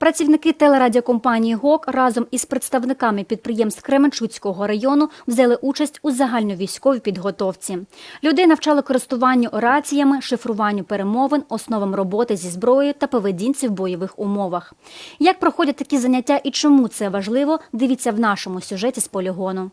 Працівники телерадіокомпанії ГОК разом із представниками підприємств Кременчуцького району взяли участь у загальновійськовій підготовці. Людей навчали користуванню раціями, шифруванню перемовин, основам роботи зі зброєю та поведінці в бойових умовах. Як проходять такі заняття і чому це важливо, дивіться в нашому сюжеті з полігону.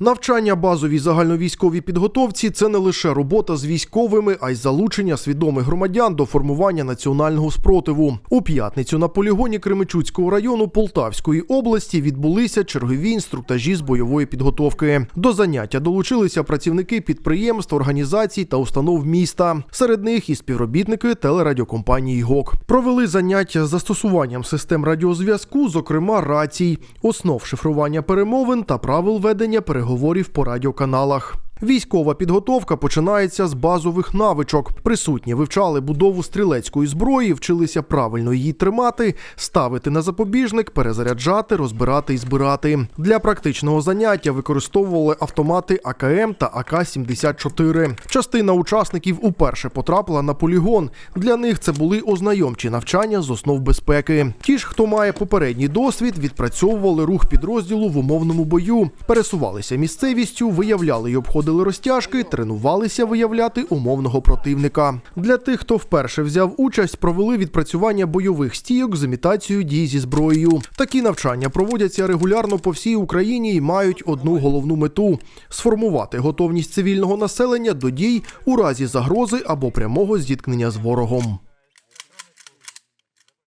Навчання базовій загальновійськовій підготовці це не лише робота з військовими, а й залучення свідомих громадян до формування національного спротиву. У п'ятницю на полігоні Кременчуцького району Полтавської області відбулися чергові інструктажі з бойової підготовки. До заняття долучилися працівники підприємств, організацій та установ міста. Серед них і співробітники телерадіокомпанії ГОК. Провели заняття з застосуванням систем радіозв'язку, зокрема рацій, основ шифрування перемовин та правил ведення переговорів по радіоканалах. Військова підготовка починається з базових навичок. Присутні вивчали будову стрілецької зброї, вчилися правильно її тримати, ставити на запобіжник, перезаряджати, розбирати і збирати. Для практичного заняття використовували автомати АКМ та АК-74. Частина учасників уперше потрапила на полігон. Для них це були ознайомчі навчання з основ безпеки. Ті ж, хто має попередній досвід, відпрацьовували рух підрозділу в умовному бою, пересувалися місцевістю, виявляли й обходили розтяжки, тренувалися виявляти умовного противника. Для тих, хто вперше взяв участь, провели відпрацювання бойових стійок з імітацією дій зі зброєю. Такі навчання проводяться регулярно по всій Україні і мають одну головну мету сформувати готовність цивільного населення до дій у разі загрози або прямого зіткнення з ворогом.